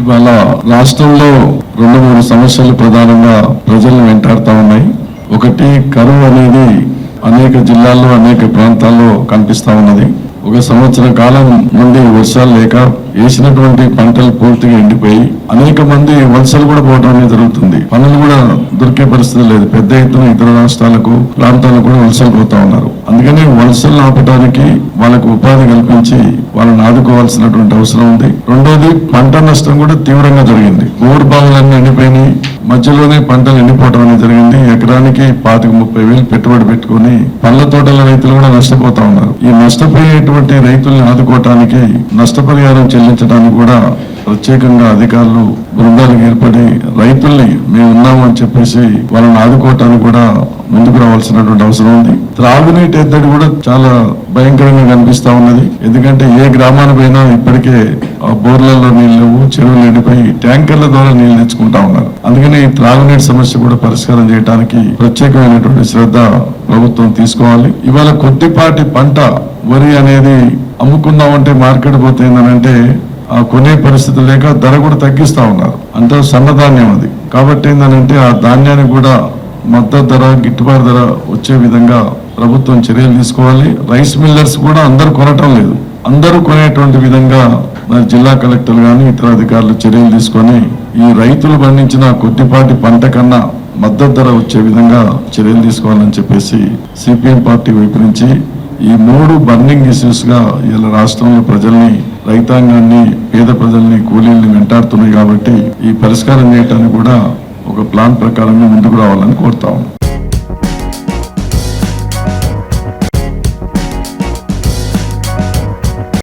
ఇవాళ రాష్ట్రంలో రెండు మూడు సమస్యలు ప్రధానంగా ప్రజలను వెంటాడుతూ ఉన్నాయి. ఒకటి కరువు అనేది అనేక జిల్లాల్లో అనేక ప్రాంతాల్లో కనిపిస్తా ఉన్నది. ఒక సంవత్సరం కాలం నుండి వర్షాలు లేక వేసినటువంటి పంటలు పూర్తిగా ఎండిపోయి అనేక మంది వలసలు కూడా పోవడం అనేది జరుగుతుంది. పనులు కూడా దొరికే పరిస్థితి లేదు. పెద్ద ఎత్తున ఇతర రాష్ట్రాలకు ప్రాంతాలకు కూడా వలసలు పోతా ఉన్నారు. అందుకని వలసలు ఆపడానికి వాళ్ళకు ఉపాధి కల్పించి వాళ్ళని ఆదుకోవాల్సినటువంటి అవసరం ఉంది. రెండోది పంట నష్టం కూడా తీవ్రంగా జరిగింది. బోర్ బావులన్నీ ఎండిపోయినాయి. మధ్యలోనే పంటలు ఎండిపోవడం అనేది జరిగింది. ఎకరానికి పాతిక ముప్పై వేలు పెట్టుబడి పెట్టుకుని పళ్ళ తోటల రైతులు కూడా నష్టపోతా ఉన్నారు. ఈ నష్టపోయేటువంటి రైతుల్ని ఆదుకోవటానికి నష్టపరిహారం చెల్లించడానికి కూడా ప్రత్యేకంగా అధికారులు బృందాలు ఏర్పడి రైతుల్ని మేము ఉన్నాము అని చెప్పేసి వాళ్ళని ఆదుకోవటానికి కూడా ముందుకు రావాల్సినటువంటి అవసరం ఉంది. త్రాగునీటి ఎద్దడి కూడా చాలా భయంకరంగా కనిపిస్తా ఉన్నది. ఎందుకంటే ఏ గ్రామానికి ఇప్పటికే బోర్లలో నీళ్ళు లేవు చెరువులు ఎండిపోయి ట్యాంకర్ల ద్వారా నీళ్ళు తెచ్చుకుంటా ఉన్నారు. అందుకని ఈ త్రాగునీటి సమస్య కూడా పరిష్కారం చేయడానికి ప్రత్యేకమైనటువంటి శ్రద్ధ ప్రభుత్వం తీసుకోవాలి. ఇవాళ కొద్దిపాటి పంట వరి అనేది అమ్ముకుందామంటే మార్కెట్ పోతే ఆ కొనే పరిస్థితి లేక ధర కూడా తగ్గిస్తా ఉన్నారు. అంత సన్నధాన్యం అది. కాబట్టి ఏంటంటే ఆ ధాన్యానికి కూడా మద్దతు ధర గిట్టుబాటు ధర వచ్చే విధంగా ప్రభుత్వం చర్యలు తీసుకోవాలి. రైస్ మిల్లర్స్ కూడా అందరూ కొనటం లేదు. అందరూ కొనేటువంటి విధంగా మరి జిల్లా కలెక్టర్లు కానీ ఇతర అధికారులు చర్యలు తీసుకొని ఈ రైతులు పండించిన కొద్దిపాటి పంట కన్నా మద్దతు ధర వచ్చే విధంగా చర్యలు తీసుకోవాలని చెప్పేసి సిపిఎం పార్టీ వైపు నుంచి ఈ మూడు బర్నింగ్ ఇష్యూస్గా ఇలా రాష్ట్రంలో ప్రజల్ని రైతాంగాన్ని పేద ప్రజల్ని కూలీల్ని వెంటాడుతున్నాయి కాబట్టి ఈ పరిష్కారం చేయటానికి కూడా ఒక ప్లాన్ ప్రకారంగా ముందుకు రావాలని కోరుతాము